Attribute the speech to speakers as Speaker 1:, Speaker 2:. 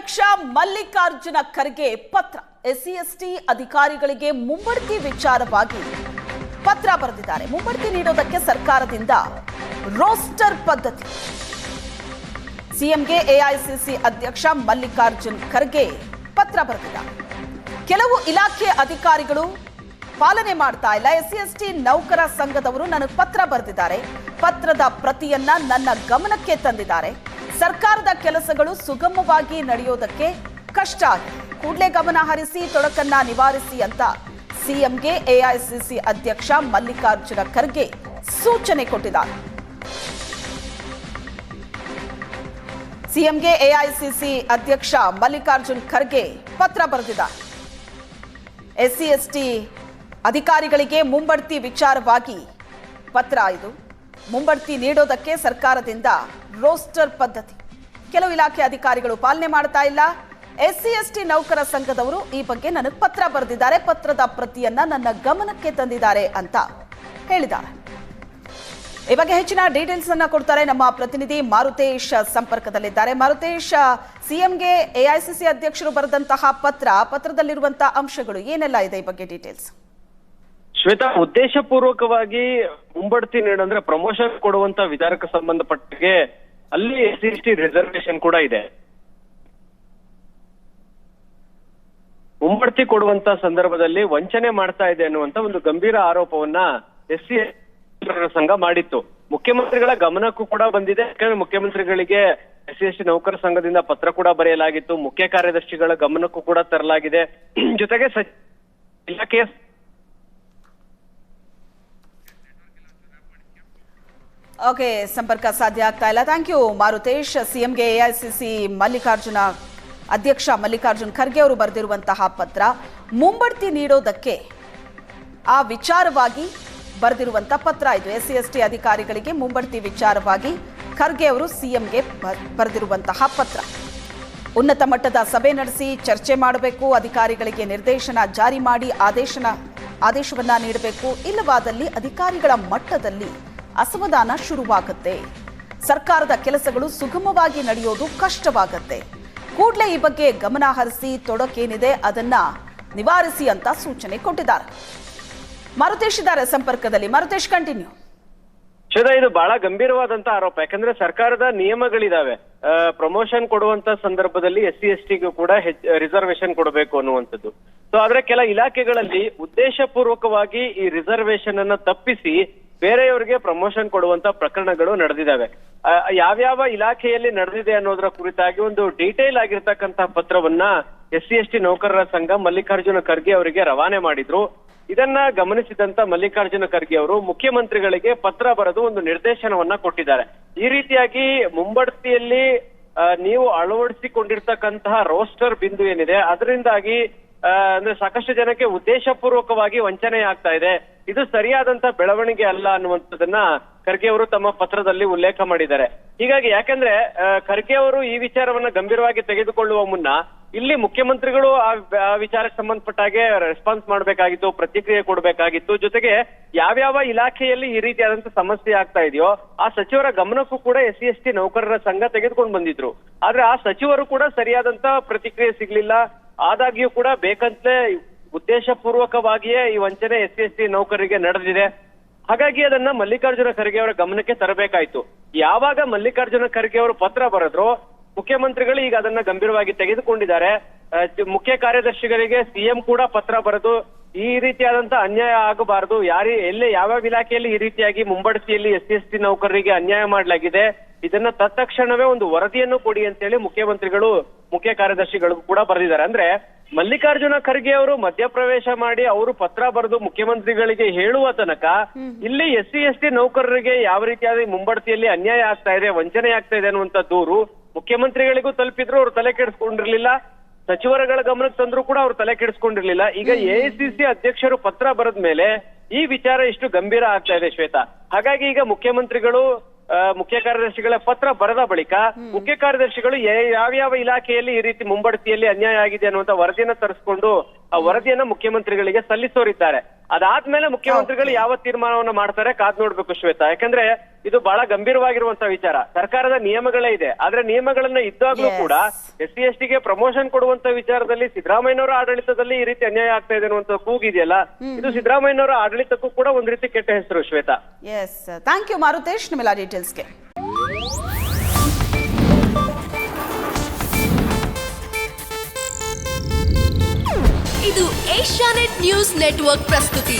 Speaker 1: ಅಧ್ಯಕ್ಷ ಮಲ್ಲಿಕಾರ್ಜುನ ಖರ್ಗೆ ಪತ್ರ. SC ST ಅಧಿಕಾರಿಗಳಿಗೆ ಮುಂಬಡ್ತಿ ವಿಚಾರವಾಗಿ ಪತ್ರ ಬರೆದಿದ್ದಾರೆ. ಮುಂಬಡ್ತಿ ನೀಡೋದಕ್ಕೆ ಸರ್ಕಾರದಿಂದ ರೋಸ್ಟರ್ ಪದ್ಧತಿ. ಸಿಎಂಗೆ ಎಐಸಿಸಿ ಅಧ್ಯಕ್ಷ ಮಲ್ಲಿಕಾರ್ಜುನ್ ಖರ್ಗೆ ಪತ್ರ ಬರೆದಿದ್ದಾರೆ. ಕೆಲವು ಇಲಾಖೆ ಅಧಿಕಾರಿಗಳು ಪಾಲನೆ ಮಾಡ್ತಾ ಇಲ್ಲ. ಎಸ್ಸಿ ಎಸ್ಟಿ ನೌಕರ ಸಂಘದವರು ನನಗೆ ಪತ್ರ ಬರೆದಿದ್ದಾರೆ. ಪತ್ರದ ಪ್ರತಿಯನ್ನ ನನ್ನ ಗಮನಕ್ಕೆ ತಂದಿದ್ದಾರೆ. ಸರ್ಕಾರದ ಕೆಲಸಗಳು ಸುಗಮವಾಗಿ ನಡೆಯೋದಕ್ಕೆ ಕಷ್ಟ. ಕೂಡಲೇ ಗಮನ ಹರಿಸಿ ತೊಡಕನ್ನ ನಿವಾರಿಸಿ ಅಂತ ಸಿಎಂಗೆ ಎಐಸಿಸಿ ಅಧ್ಯಕ್ಷ ಮಲ್ಲಿಕಾರ್ಜುನ ಖರ್ಗೆ ಸೂಚನೆ ಕೊಟ್ಟಿದ್ದಾರೆ. ಸಿಎಂಗೆ ಎಐಸಿಸಿ ಅಧ್ಯಕ್ಷ ಮಲ್ಲಿಕಾರ್ಜುನ್ ಖರ್ಗೆ ಪತ್ರ ಬರೆದಿದ್ದಾರೆ. ಎಸ್ಸಿ ಎಸ್ಟಿ ಅಧಿಕಾರಿಗಳಿಗೆ ಮುಂಬಡ್ತಿ ವಿಚಾರವಾಗಿ ಪತ್ರ ಇದು. ಮುಂಬಡ್ತಿ ನೀಡೋದಕ್ಕೆ ಸರ್ಕಾರದಿಂದ ರೋಸ್ಟರ್ ಪದ್ಧತಿ. ಕೆಲವು ಇಲಾಖೆ ಅಧಿಕಾರಿಗಳು ಪಾಲನೆ ಮಾಡ್ತಾ ಇಲ್ಲ. ಎಸ್ಸಿ, ಎಸ್ಟಿ ನೌಕರ ಸಂಘದವರು ಈ ಬಗ್ಗೆ ನನಗೆ ಪತ್ರ ಬರೆದಿದ್ದಾರೆ. ಪತ್ರದ ಪ್ರತಿಯನ್ನ ನನ್ನ ಗಮನಕ್ಕೆ ತಂದಿದ್ದಾರೆ ಅಂತ ಹೇಳಿದ್ದಾರೆ. ಈ ಬಗ್ಗೆ ಹೆಚ್ಚಿನ ಡೀಟೇಲ್ಸ್ ಅನ್ನ ಕೊಡ್ತಾರೆ ನಮ್ಮ ಪ್ರತಿನಿಧಿ ಮಾರುತೇಶ್ ಸಂಪರ್ಕದಲ್ಲಿದ್ದಾರೆ. ಮಾರುತೇಶ್, ಸಿಎಂಗೆ ಎಐಸಿಸಿ ಅಧ್ಯಕ್ಷರು ಬರೆದಂತಹ ಪತ್ರ, ಪತ್ರದಲ್ಲಿರುವಂತಹ ಅಂಶಗಳು ಏನೆಲ್ಲ ಇದೆ ಈ ಬಗ್ಗೆ ಡೀಟೇಲ್ಸ್?
Speaker 2: ಶ್ವೇತಾ, ಉದ್ದೇಶಪೂರ್ವಕವಾಗಿ ಮುಂಬಡ್ತಿ ನೀಡಂದ್ರೆ ಪ್ರಮೋಷನ್ ಕೊಡುವಂತ ವಿಚಾರಕ್ಕೆ ಸಂಬಂಧಪಟ್ಟಿಗೆ ಅಲ್ಲಿ ಎಸ್ ಟಿ ರಿಸರ್ವೇಶನ್ ಕೂಡ ಇದೆ. ಮುಂಬಡ್ತಿ ಕೊಡುವಂತ ಸಂದರ್ಭದಲ್ಲಿ ವಂಚನೆ ಮಾಡ್ತಾ ಇದೆ ಅನ್ನುವಂತ ಒಂದು ಗಂಭೀರ ಆರೋಪವನ್ನ ಎಸ್ ಸಿ ಸಂಘ ಮಾಡಿತ್ತು. ಮುಖ್ಯಮಂತ್ರಿಗಳ ಗಮನಕ್ಕೂ ಕೂಡ ಬಂದಿದೆ. ಯಾಕಂದ್ರೆ ಮುಖ್ಯಮಂತ್ರಿಗಳಿಗೆ ಎಸ್ ಸಿ ಎಸ್ ನೌಕರ ಸಂಘದಿಂದ ಪತ್ರ ಕೂಡ ಬರೆಯಲಾಗಿತ್ತು. ಮುಖ್ಯ ಕಾರ್ಯದರ್ಶಿಗಳ ಗಮನಕ್ಕೂ ಕೂಡ ತರಲಾಗಿದೆ. ಜೊತೆಗೆ ಇಲಾಖೆಯ
Speaker 1: ಓಕೆ, ಸಂಪರ್ಕ ಸಾಧ್ಯ ಆಗ್ತಾ ಇಲ್ಲ. Thank you Marutesh. ಸಿಎಂಗೆ ಎಐಸಿಸಿ ಮಲ್ಲಿಕಾರ್ಜುನ ಅಧ್ಯಕ್ಷ ಮಲ್ಲಿಕಾರ್ಜುನ್ ಖರ್ಗೆ ಅವರು ಬರೆದಿರುವಂತಹ ಪತ್ರ, ಮುಂಬಡ್ತಿ ನೀಡೋದಕ್ಕೆ ಆ ವಿಚಾರವಾಗಿ ಬರೆದಿರುವಂತಹ ಪತ್ರ ಇದು. ಎಸ್ ಸಿ ಎಸ್ ಟಿ ಅಧಿಕಾರಿಗಳಿಗೆ ಮುಂಬಡ್ತಿ ವಿಚಾರವಾಗಿ ಖರ್ಗೆ ಅವರು ಸಿಎಂಗೆ ಬರೆದಿರುವಂತಹ ಪತ್ರ. ಉನ್ನತ ಮಟ್ಟದ ಸಭೆ ನಡೆಸಿ ಚರ್ಚೆ ಮಾಡಬೇಕು, ಅಧಿಕಾರಿಗಳಿಗೆ ನಿರ್ದೇಶನ ಜಾರಿ ಮಾಡಿ ಆದೇಶನ, ಆದೇಶವನ್ನ ನೀಡಬೇಕು. ಇಲ್ಲವಾದಲ್ಲಿ ಅಧಿಕಾರಿಗಳ ಮಟ್ಟದಲ್ಲಿ ಅಸಮಾಧಾನ ಶುರುವಾಗುತ್ತೆ. ಸರ್ಕಾರದ ಕೆಲಸಗಳು ಸುಗಮವಾಗಿ ನಡೆಯೋದು ಕಷ್ಟವಾಗತ್ತೆ. ಕೂಡಲೇ ಈ ಬಗ್ಗೆ ಗಮನ ಹರಿಸಿ ತೊಡಕೇನಿದೆ ಅದನ್ನ ನಿವಾರಿಸಿ ಅಂತ ಸೂಚನೆ ಕೊಟ್ಟಿದ್ದಾರೆ. ಮರುತೇಶ್ ಇದ್ದಾರೆ ಸಂಪರ್ಕದಲ್ಲಿ. ಮರುತೇಶ್ ಕಂಟಿನ್ಯೂ
Speaker 2: ಶ್ವೇತಾ ಇದು ಬಹಳ ಗಂಭೀರವಾದಂತ ಆರೋಪ. ಯಾಕಂದ್ರೆ ಸರ್ಕಾರದ ನಿಯಮಗಳಿದಾವೆ. ಪ್ರಮೋಷನ್ ಕೊಡುವಂತ ಸಂದರ್ಭದಲ್ಲಿ ಎಸ್ ಸಿ, ಎಸ್ ಟಿಗೂ ಕೂಡ ರಿಸರ್ವೇಶನ್ ಕೊಡಬೇಕು ಅನ್ನುವಂಥದ್ದು. ಸೊ ಆದ್ರೆ ಕೆಲ ಇಲಾಖೆಗಳಲ್ಲಿ ಉದ್ದೇಶಪೂರ್ವಕವಾಗಿ ಈ ರಿಸರ್ವೇಶನ್ ಅನ್ನ ತಪ್ಪಿಸಿ ಬೇರೆಯವರಿಗೆ ಪ್ರಮೋಷನ್ ಕೊಡುವಂತ ಪ್ರಕರಣಗಳು ನಡೆದಿದ್ದಾವೆ. ಯಾವ್ಯಾವ ಇಲಾಖೆಯಲ್ಲಿ ನಡೆದಿದೆ ಅನ್ನೋದರ ಕುರಿತಾಗಿ ಒಂದು ಡೀಟೇಲ್ ಆಗಿರ್ತಕ್ಕಂತಹ ಪತ್ರವನ್ನ ಎಸ್ ಸಿ ಟಿ ನೌಕರರ ಸಂಘ ಮಲ್ಲಿಕಾರ್ಜುನ ಖರ್ಗೆ ಅವರಿಗೆ ರವಾನೆ ಮಾಡಿದ್ರು. ಇದನ್ನ ಗಮನಿಸಿದಂತ ಮಲ್ಲಿಕಾರ್ಜುನ ಖರ್ಗೆ ಅವರು ಮುಖ್ಯಮಂತ್ರಿಗಳಿಗೆ ಪತ್ರ ಬರೆದು ಒಂದು ನಿರ್ದೇಶನವನ್ನ ಕೊಟ್ಟಿದ್ದಾರೆ. ಈ ರೀತಿಯಾಗಿ ಮುಂಬಡ್ತಿಯಲ್ಲಿ ನೀವು ಅಳವಡಿಸಿಕೊಂಡಿರ್ತಕ್ಕಂತಹ ರೋಸ್ಟರ್ ಬಿಂದು ಏನಿದೆ, ಅದರಿಂದಾಗಿ ಅಂದ್ರೆ ಸಾಕಷ್ಟು ಜನಕ್ಕೆ ಉದ್ದೇಶಪೂರ್ವಕವಾಗಿ ವಂಚನೆ ಆಗ್ತಾ ಇದೆ. ಇದು ಸರಿಯಾದಂತ ಬೆಳವಣಿಗೆ ಅಲ್ಲ ಅನ್ನುವಂಥದ್ದನ್ನ ಖರ್ಗೆ ಅವರು ತಮ್ಮ ಪತ್ರದಲ್ಲಿ ಉಲ್ಲೇಖ ಮಾಡಿದ್ದಾರೆ. ಹೀಗಾಗಿ ಯಾಕಂದ್ರೆ ಖರ್ಗೆ ಅವರು ಈ ವಿಚಾರವನ್ನ ಗಂಭೀರವಾಗಿ ತೆಗೆದುಕೊಳ್ಳುವ ಮುನ್ನ ಇಲ್ಲಿ ಮುಖ್ಯಮಂತ್ರಿಗಳು ಆ ಆ ವಿಚಾರಕ್ಕೆ ಸಂಬಂಧಪಟ್ಟ ಹಾಗೆ ರೆಸ್ಪಾನ್ಸ್ ಮಾಡಬೇಕಾಗಿತ್ತು, ಪ್ರತಿಕ್ರಿಯೆ ಕೊಡಬೇಕಾಗಿತ್ತು. ಜೊತೆಗೆ ಯಾವ್ಯಾವ ಇಲಾಖೆಯಲ್ಲಿ ಈ ರೀತಿಯಾದಂತ ಸಮಸ್ಯೆ ಆಗ್ತಾ ಇದೆಯೋ, ಆ ಸಚಿವರ ಗಮನಕ್ಕೂ ಕೂಡ ಎಸ್ ಸಿ, ಎಸ್ ಟಿ ನೌಕರರ ಸಂಘ ತೆಗೆದುಕೊಂಡು ಬಂದಿದ್ರು. ಆದ್ರೆ ಆ ಸಚಿವರು ಕೂಡ ಸರಿಯಾದಂತ ಪ್ರತಿಕ್ರಿಯೆ ಸಿಗ್ಲಿಲ್ಲ. ಆದಾಗ್ಯೂ ಕೂಡ ಬೇಕಂತಲೇ ಉದ್ದೇಶಪೂರ್ವಕವಾಗಿಯೇ ಈ ವಂಚನೆ ಎಸ್ ಎಸ್ ಸಿ ನೌಕರರಿಗೆ ನಡೆದಿದೆ. ಹಾಗಾಗಿ ಅದನ್ನ ಮಲ್ಲಿಕಾರ್ಜುನ ಖರ್ಗೆ ಅವರ ಗಮನಕ್ಕೆ ತರಬೇಕಾಯ್ತು. ಯಾವಾಗ ಮಲ್ಲಿಕಾರ್ಜುನ ಖರ್ಗೆ ಅವರು ಪತ್ರ ಬರೆದ್ರು, ಮುಖ್ಯಮಂತ್ರಿಗಳು ಈಗ ಅದನ್ನ ಗಂಭೀರವಾಗಿ ತೆಗೆದುಕೊಂಡಿದ್ದಾರೆ. ಮುಖ್ಯ ಕಾರ್ಯದರ್ಶಿಗಳಿಗೆ ಸಿಎಂ ಕೂಡ ಪತ್ರ ಬರೆದು ಈ ರೀತಿಯಾದಂತ ಅನ್ಯಾಯ ಆಗಬಾರದು. ಯಾರಿ ಎಲ್ಲೇ ಯಾವ್ಯಾವ ಇಲಾಖೆಯಲ್ಲಿ ಈ ರೀತಿಯಾಗಿ ಮುಂಬಡ್ತಿಯಲ್ಲಿ ಎಸ್ ಸಿ ಎಸ್ ಟಿ ನೌಕರರಿಗೆ ಅನ್ಯಾಯ ಮಾಡಲಾಗಿದೆ ಇದನ್ನ ತತ್ಕ್ಷಣವೇ ಒಂದು ವರದಿಯನ್ನು ಕೊಡಿ ಅಂತೇಳಿ ಮುಖ್ಯಮಂತ್ರಿಗಳು ಮುಖ್ಯ ಕಾರ್ಯದರ್ಶಿಗಳಿಗೂ ಕೂಡ ಬರೆದಿದ್ದಾರೆ. ಅಂದ್ರೆ ಮಲ್ಲಿಕಾರ್ಜುನ ಖರ್ಗೆ ಅವರು ಮಧ್ಯಪ್ರವೇಶ ಮಾಡಿ ಅವರು ಪತ್ರ ಬರೆದು ಮುಖ್ಯಮಂತ್ರಿಗಳಿಗೆ ಹೇಳುವ ತನಕ ಇಲ್ಲಿ ಎಸ್ ಸಿ ಎಸ್ ಟಿ ನೌಕರರಿಗೆ ಯಾವ ರೀತಿಯಾದ ಮುಂಬಡ್ತಿಯಲ್ಲಿ ಅನ್ಯಾಯ ಆಗ್ತಾ ಇದೆ ವಂಚನೆ ಆಗ್ತಾ ಇದೆ ಅನ್ನುವಂತ ದೂರು ಮುಖ್ಯಮಂತ್ರಿಗಳಿಗೂ ತಲುಪಿದ್ರು ಅವರು ತಲೆ ಕೆಡಿಸ್ಕೊಂಡಿರ್ಲಿಲ್ಲ. ಸಚಿವರುಗಳ ಗಮನಕ್ಕೆ ತಂದ್ರು ಕೂಡ ಅವ್ರು ತಲೆ ಕೆಡಿಸ್ಕೊಂಡಿರ್ಲಿಲ್ಲ. ಈಗ ಎಐಸಿಸಿ ಅಧ್ಯಕ್ಷರು ಪತ್ರ ಬರೆದ ಮೇಲೆ ಈ ವಿಚಾರ ಇಷ್ಟು ಗಂಭೀರ ಆಗ್ತಾ ಇದೆ ಶ್ವೇತಾ. ಹಾಗಾಗಿ ಈಗ ಮುಖ್ಯಮಂತ್ರಿಗಳು ಮುಖ್ಯ ಕಾರ್ಯದರ್ಶಿಗಳ ಪತ್ರ ಬರೆದ ಬಳಿಕ ಮುಖ್ಯ ಕಾರ್ಯದರ್ಶಿಗಳು ಯಾವ ಯಾವ್ಯಾವ ಇಲಾಖೆಯಲ್ಲಿ ಈ ರೀತಿ ಮುಂಬಡ್ತಿಯಲ್ಲಿ ಅನ್ಯಾಯ ಆಗಿದೆ ಅನ್ನುವಂತ ವರದಿಯನ್ನ ತರಿಸ್ಕೊಂಡು ಆ ವರದಿಯನ್ನ ಮುಖ್ಯಮಂತ್ರಿಗಳಿಗೆ ಸಲ್ಲಿಸೋರಿದ್ದಾರೆ. ಅದಾದ್ಮೇಲೆ ಮುಖ್ಯಮಂತ್ರಿಗಳು ಯಾವ ತೀರ್ಮಾನವನ್ನ ಮಾಡ್ತಾರೆ ಕಾದ್ ನೋಡ್ಬೇಕು ಶ್ವೇತಾ. ಯಾಕಂದ್ರೆ ಇದು ಬಹಳ ಗಂಭೀರವಾಗಿರುವಂತಹ ವಿಚಾರ. ಸರ್ಕಾರದ ನಿಯಮಗಳೇ ಇದೆ. ಆದ್ರೆ ನಿಯಮಗಳನ್ನ ಇದ್ದಾಗ್ಲೂ ಕೂಡ ಎಸ್ ಸಿ ಎಸ್ ಟಿಗೆ ಪ್ರಮೋಷನ್ ಕೊಡುವಂತ ವಿಚಾರದಲ್ಲಿ ಸಿದ್ದರಾಮಯ್ಯನವರ ಆಡಳಿತದಲ್ಲಿ ಈ ರೀತಿ ಅನ್ಯಾಯ ಆಗ್ತಾ ಇದೆ ಅನ್ನುವಂತ ಕೂಗಿದೆಯಲ್ಲ? ಇದು ಸಿದ್ದರಾಮಯ್ಯನವರ ಆಡಳಿತಕ್ಕೂ ಕೂಡ ಒಂದ್ ರೀತಿ ಕೆಟ್ಟ ಹೆಸರು Shweta.
Speaker 1: Yes thank you Marutesh ನಿಮ್ಮೆಲ್ಲ ಡೀಟೇಲ್ಸ್ಗೆ
Speaker 3: ಇದು ಏಷ್ಯಾನೆಟ್ ನ್ಯೂಸ್ ನೆಟ್ವರ್ಕ್ ಪ್ರಸ್ತುತಿ.